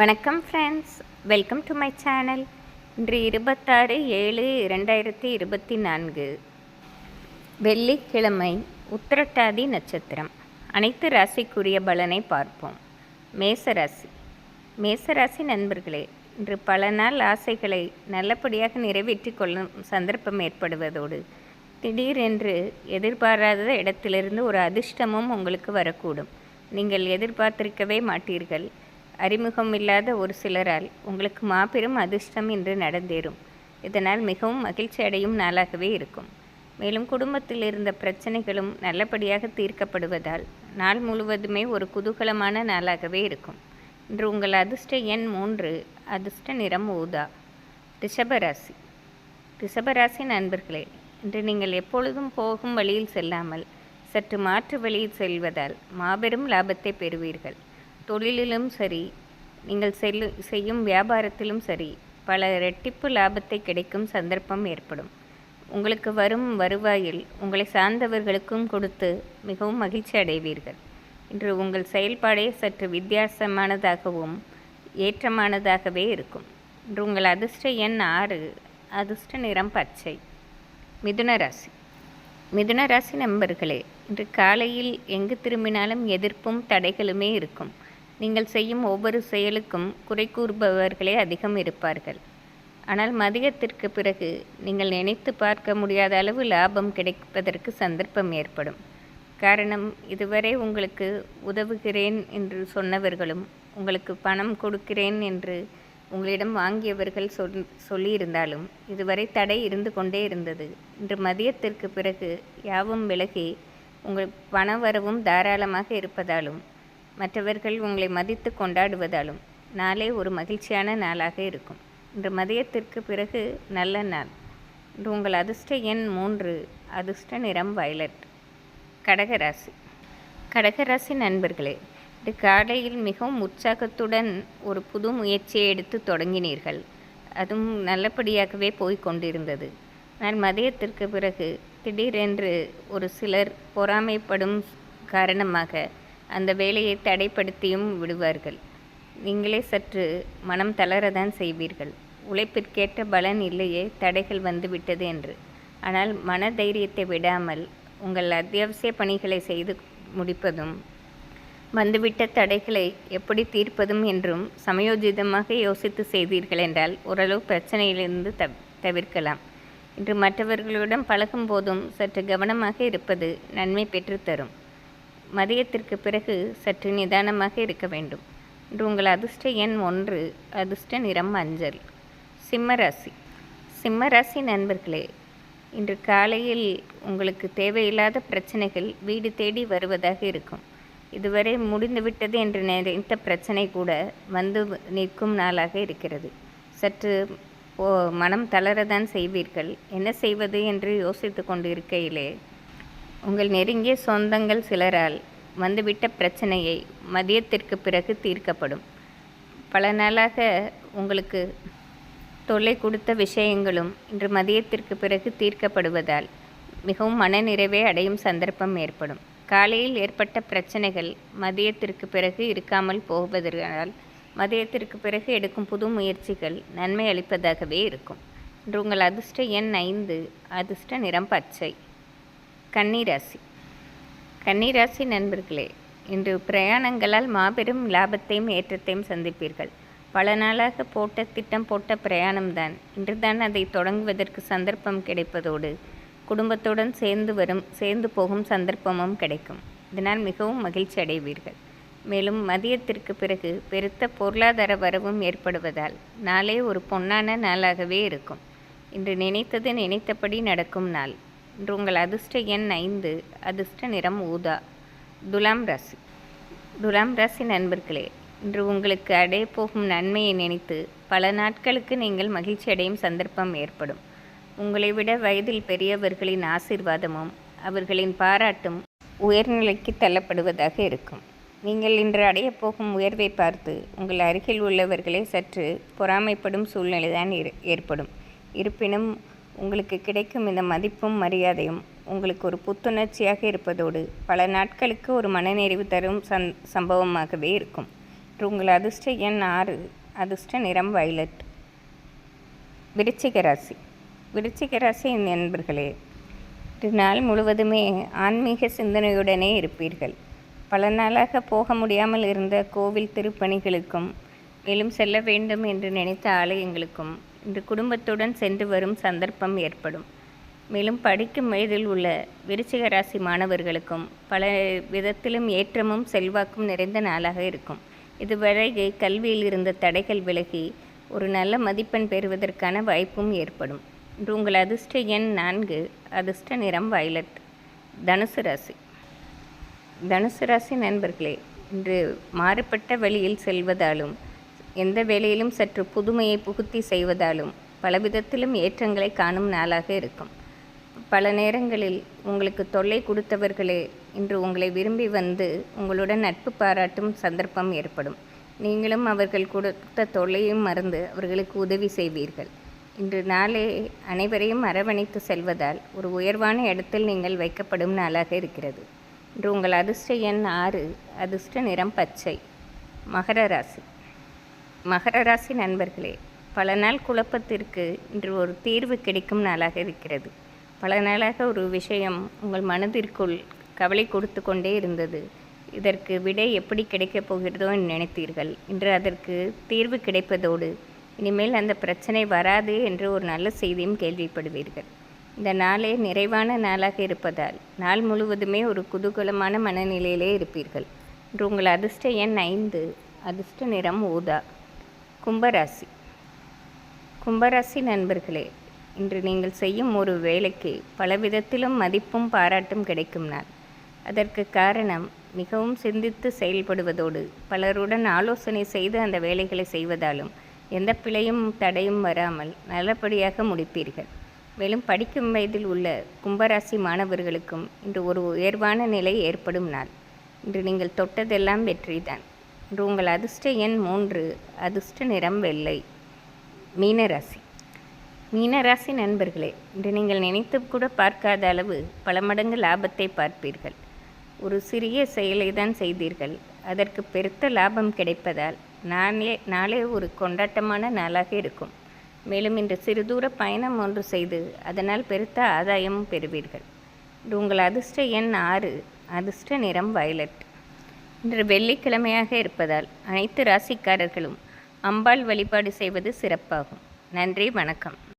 வணக்கம் friends welcome to my channel இன்று இருபத்தாறு ஏழு இரண்டாயிரத்தி இருபத்தி நான்கு. வெள்ளிக்கிழமை உத்திரட்டாதி நட்சத்திரம். அனைத்து ராசிக்குரிய பலனை பார்ப்போம். மேசராசி. மேசராசி நண்பர்களே இன்று பல நாள் ஆசைகளை நல்லபடியாக நிறைவேற்றிக் கொள்ளும் சந்தர்ப்பம் ஏற்படுவதோடு திடீரென்று எதிர்பாராத இடத்திலிருந்து ஒரு அதிர்ஷ்டமும் உங்களுக்கு வரக்கூடும். நீங்கள் எதிர்பார்த்திருக்கவே மாட்டீர்கள். அறிமுகம் இல்லாத ஒரு சிலரால் உங்களுக்கு மாபெரும் அதிர்ஷ்டம் இன்று நடந்தேறும். இதனால் மிகவும் மகிழ்ச்சி அடையும் நாளாகவே இருக்கும். மேலும் குடும்பத்தில் இருந்த பிரச்சனைகளும் நல்லபடியாக தீர்க்கப்படுவதால் நாள் முழுவதுமே ஒரு குதூகலமான நாளாகவே இருக்கும். இன்று உங்கள் அதிர்ஷ்ட எண் மூன்று அதிர்ஷ்ட நிறம் ஊதா. ரிஷபராசி. ரிஷபராசி நண்பர்களே இன்று நீங்கள் எப்பொழுதும் போகும் வழியில் செல்லாமல் சற்று மாற்று வழியில் செல்வதால் மாபெரும் லாபத்தை பெறுவீர்கள். தொழிலிலும் சரி நீங்கள் செல்லு செய்யும் வியாபாரத்திலும் சரி பல ரெட்டிப்பு லாபத்தை கிடைக்கும் சந்தர்ப்பம் ஏற்படும். உங்களுக்கு வரும் வருவாயில் உங்களை சார்ந்தவர்களுக்கும் கொடுத்து மிகவும் மகிழ்ச்சி அடைவீர்கள். இன்று உங்கள் செயல்பாடே சற்று வித்தியாசமானதாகவும் ஏற்றமானதாகவே இருக்கும். இன்று உங்கள் அதிர்ஷ்ட எண் ஆறு அதிர்ஷ்ட நிறம் பச்சை. மிதுன ராசி. மிதுன ராசி நண்பர்களே இன்று காலையில் எங்கு திரும்பினாலும் எதிர்ப்பும் தடைகளுமே இருக்கும். நீங்கள் செய்யும் ஒவ்வொரு செயலுக்கும் குறை கூறுபவர்களே அதிகம் இருப்பார்கள். ஆனால் மதியத்திற்கு பிறகு நீங்கள் நினைத்து பார்க்க முடியாத அளவு லாபம் கிடைப்பதற்கு சந்தர்ப்பம் ஏற்படும். காரணம் இதுவரை உங்களுக்கு உதவுகிறேன் என்று சொன்னவர்களும் உங்களுக்கு பணம் கொடுக்கிறேன் என்று உங்களிடம் வாங்கியவர்கள் சொல் சொல்லியிருந்தாலும் இதுவரை தடை இருந்து கொண்டே இருந்தது. இன்று மதியத்திற்கு பிறகு யாவும் விலகி உங்கள் பண வரவும் தாராளமாக இருப்பதாலும் மற்றவர்கள் உங்களை மதித்து கொண்டாடுவதாலும் நாளே ஒரு மகிழ்ச்சியான நாளாக இருக்கும். இன்று மதியத்திற்கு பிறகு நல்ல நாள். இன்று உங்கள் அதிர்ஷ்ட எண் மூன்று அதிர்ஷ்ட நிறம் வயலட். கடகராசி கடகராசி நண்பர்களே இன்று காலையில் மிகவும் உற்சாகத்துடன் ஒரு புது முயற்சியை எடுத்து தொடங்கினீர்கள். அதுவும் நல்லபடியாகவே போய் கொண்டிருந்தது. ஆனால் மதியத்திற்கு பிறகு திடீரென்று ஒரு சிலர் பொறாமைப்படும் காரணமாக அந்த வேலையை தடைப்படுத்தியும் விடுவார்கள். நீங்களே சற்று மனம் தளரதான் செய்வீர்கள். உழைப்பிற்கேற்ற பலன் இல்லையே தடைகள் வந்துவிட்டது என்று. ஆனால் மன தைரியத்தை விடாமல் உங்கள் அத்தியாவசிய பணிகளை செய்து முடிப்பதும் வந்துவிட்ட தடைகளை எப்படி தீர்ப்பதும் என்றும் சமயோஜிதமாக யோசித்து செய்தீர்கள் என்றால் ஓரளவு பிரச்சனையிலிருந்து தவ் தவிர்க்கலாம். இன்று மற்றவர்களுடன் பழகும் போதும் சற்று கவனமாக இருப்பது நன்மை பெற்றுத்தரும். மதியத்திற்கு பிறகு சற்று நிதானமாக இருக்க வேண்டும். இன்று உங்கள் அதிர்ஷ்ட எண் ஒன்று அதிர்ஷ்ட நிறம் மஞ்சள். சிம்மராசி சிம்மராசி நண்பர்களே இன்று காலையில் உங்களுக்கு தேவையில்லாத பிரச்சனைகள் வீடு தேடி வருவதாக இருக்கும். இதுவரை முடிந்துவிட்டது என்று நினைத்த பிரச்சனை கூட வந்து நிற்கும் நாளாக இருக்கிறது. சற்று ஓ மனம் தளரதான் செய்வீர்கள். என்ன செய்வது என்று யோசித்து கொண்டு இருக்கையிலே உங்கள் நெருங்கிய சொந்தங்கள் சிலரால் வந்துவிட்ட பிரச்சனையை மதியத்திற்கு பிறகு தீர்க்கப்படும். பல நாளாக உங்களுக்கு தொல்லை கொடுத்த விஷயங்களும் இன்று மதியத்திற்கு பிறகு தீர்க்கப்படுவதால் மிகவும் மனநிறைவை அடையும் சந்தர்ப்பம் ஏற்படும். காலையில் ஏற்பட்ட பிரச்சனைகள் மதியத்திற்கு பிறகு இருக்காமல் போவதனால் மதியத்திற்கு பிறகு எடுக்கும் புது முயற்சிகள் நன்மை அளிப்பதாகவே இருக்கும். இன்று உங்கள் அதிர்ஷ்ட எண் ஐந்து அதிர்ஷ்ட நிறம் பச்சை. கன்னிராசி. கன்னிராசி நண்பர்களே இன்று பிரயாணங்களால் மாபெரும் லாபத்தையும் ஏற்றத்தையும் சந்திப்பீர்கள். பல நாளாக போட்ட திட்டம் போட்ட பிரயாணம்தான். இன்றுதான் அதை தொடங்குவதற்கு சந்தர்ப்பம் கிடைப்பதோடு குடும்பத்துடன் சேர்ந்து வரும் சேர்ந்து போகும் சந்தர்ப்பமும் கிடைக்கும். இதனால் மிகவும் மகிழ்ச்சி அடைவீர்கள். மேலும் மதியத்திற்கு பிறகு பெருத்த பொருளாதார வரவும் ஏற்படுவதால் நாளே ஒரு பொன்னான நாளாகவே இருக்கும். இன்று நினைத்தது நினைத்தபடி நடக்கும் நாள். இன்று உங்கள் அதிர்ஷ்ட எண் ஐந்து. அதிர்ஷ்ட நிறம் ஊதா. துலாம் ராசி. துலாம் ராசி நண்பர்களே இன்று உங்களுக்கு அடைய போகும் நன்மையை நினைத்து பல நாட்களுக்கு நீங்கள் மகிழ்ச்சி அடையும் சந்தர்ப்பம் ஏற்படும். உங்களை விட வயதில் பெரியவர்களின் ஆசீர்வாதமும் அவர்களின் பாராட்டும் உயர்நிலைக்கு தள்ளப்படுவதாக இருக்கும். நீங்கள் இன்று அடைய போகும் உயர்வை பார்த்து உங்கள் அருகில் உள்ளவர்களே சற்று பொறாமைப்படும் சூழ்நிலைதான் ஏற்படும். இருப்பினும் உங்களுக்கு கிடைக்கும் இந்த மதிப்பும் மரியாதையும் உங்களுக்கு ஒரு புத்துணர்ச்சியாக இருப்பதோடு பல நாட்களுக்கு ஒரு மனநிறைவு தரும் சந் சம்பவமாகவே இருக்கும். உங்கள் அதிர்ஷ்ட எண் ஆறு அதிர்ஷ்ட நிறம் வயலட். விருச்சிக ராசி. விருச்சிக ராசி நண்பர்களே இன்று நாள் முழுவதுமே ஆன்மீக சிந்தனையுடனே இருப்பீர்கள். பல நாளாக போக முடியாமல் இருந்த கோவில் திருப்பணிகளுக்கும் மேலும் செல்ல வேண்டும் என்று நினைத்த ஆலயங்களுக்கும் இன்று குடும்பத்துடன் சென்று வரும் சந்தர்ப்பம் ஏற்படும். மேலும் படிக்கும் வயதில் உள்ள விருச்சிக ராசி மாணவர்களுக்கும் பல விதத்திலும் ஏற்றமும் செல்வாக்கும் நிறைந்த நாளாக இருக்கும். இதுவரை கல்வியில் இருந்த தடைகள் விலகி ஒரு நல்ல மதிப்பெண் பெறுவதற்கான வாய்ப்பும் ஏற்படும். இன்று உங்கள் அதிர்ஷ்ட எண் நான்கு அதிர்ஷ்ட நிறம் வயலட் தனுசு ராசி. தனுசு ராசி நண்பர்களே இன்று மாறுபட்ட வழியில் செல்வதாலும் எந்த வேலையிலும் சற்று புதுமையை புகுத்தி செய்வதாலும் பலவிதத்திலும் ஏற்றங்களை காணும் நாளாக இருக்கும். பல நேரங்களில் உங்களுக்கு தொல்லை கொடுத்தவர்களே இன்று உங்களை விரும்பி வந்து உங்களுடன் நட்பு பாராட்டும் சந்தர்ப்பம் ஏற்படும். நீங்களும் அவர்கள் கொடுத்த தொல்லையும் மறந்து அவர்களுக்கு உதவி செய்வீர்கள். இன்று நாளே அனைவரையும் அரவணைத்து செல்வதால் ஒரு உயர்வான இடத்தில் நீங்கள் வைக்கப்படும் நாளாக இருக்கிறது. இன்று உங்கள் அதிர்ஷ்ட எண் ஆறு அதிர்ஷ்ட நிறம் பச்சை மகர ராசி. மகர ராசி நண்பர்களே பல நாள் குழப்பத்திற்கு இன்று ஒரு தீர்வு கிடைக்கும் நாளாக இருக்கிறது. பல நாளாக ஒரு விஷயம் உங்கள் மனதிற்குள் கவலை கொடுத்து கொண்டே இருந்தது. இதற்கு விடை எப்படி கிடைக்கப் போகிறதோ என்று நினைத்தீர்கள். இன்று அதற்கு தீர்வு கிடைப்பதோடு இனிமேல் அந்த பிரச்சனை வராது என்று ஒரு நல்ல செய்தியும் கேள்விப்படுவீர்கள். இந்த நாளே நிறைவான நாளாக இருப்பதால் நாள் முழுவதுமே ஒரு குதூகலமான மனநிலையிலே இருப்பீர்கள். இன்று உங்கள் அதிர்ஷ்ட எண் ஐந்து அதிர்ஷ்ட நிறம் ஊதா. கும்பராசி. கும்பராசி நண்பர்களே இன்று நீங்கள் செய்யும் ஒரு வேலைக்கு பலவிதத்திலும் மதிப்பும் பாராட்டும் கிடைக்கும் நாள். அதற்கு காரணம் மிகவும் சிந்தித்து செயல்படுவதோடு பலருடன் ஆலோசனை செய்து அந்த வேலைகளை செய்வதாலும் எந்த பிழையும் தடையும் வராமல் நல்லபடியாக முடிப்பீர்கள். மேலும் படிக்கும் வயதில் உள்ள கும்பராசி மாணவர்களுக்கும் இன்று ஒரு உயர்வான நிலை ஏற்படும் நாள். இன்று நீங்கள் தொட்டதெல்லாம் வெற்றிதான். இன்று உங்கள் அதிர்ஷ்ட எண் மூன்று அதிர்ஷ்ட நிறம் வெள்ளை. மீனராசி. மீனராசி நண்பர்களே இன்று நீங்கள் நினைத்து கூட பார்க்காத அளவு பல மடங்கு லாபத்தை பார்ப்பீர்கள். ஒரு சிறிய செயலை தான் செய்தீர்கள். அதற்கு பெருத்த லாபம் கிடைப்பதால் நாளே நாளே ஒரு கொண்டாட்டமான நாளாக இருக்கும். மேலும் இன்று சிறுதூர பயணம் ஒன்று செய்து அதனால் பெருத்த ஆதாயமும் பெறுவீர்கள். உங்கள் அதிர்ஷ்ட எண் ஆறு அதிர்ஷ்ட நிறம் வயலட். இன்று வெள்ளிக்கிழமையாக இருப்பதால் அனைத்து ராசிக்காரர்களும் அம்பாள் வழிபாடு செய்வது சிறப்பாகும். நன்றி வணக்கம்.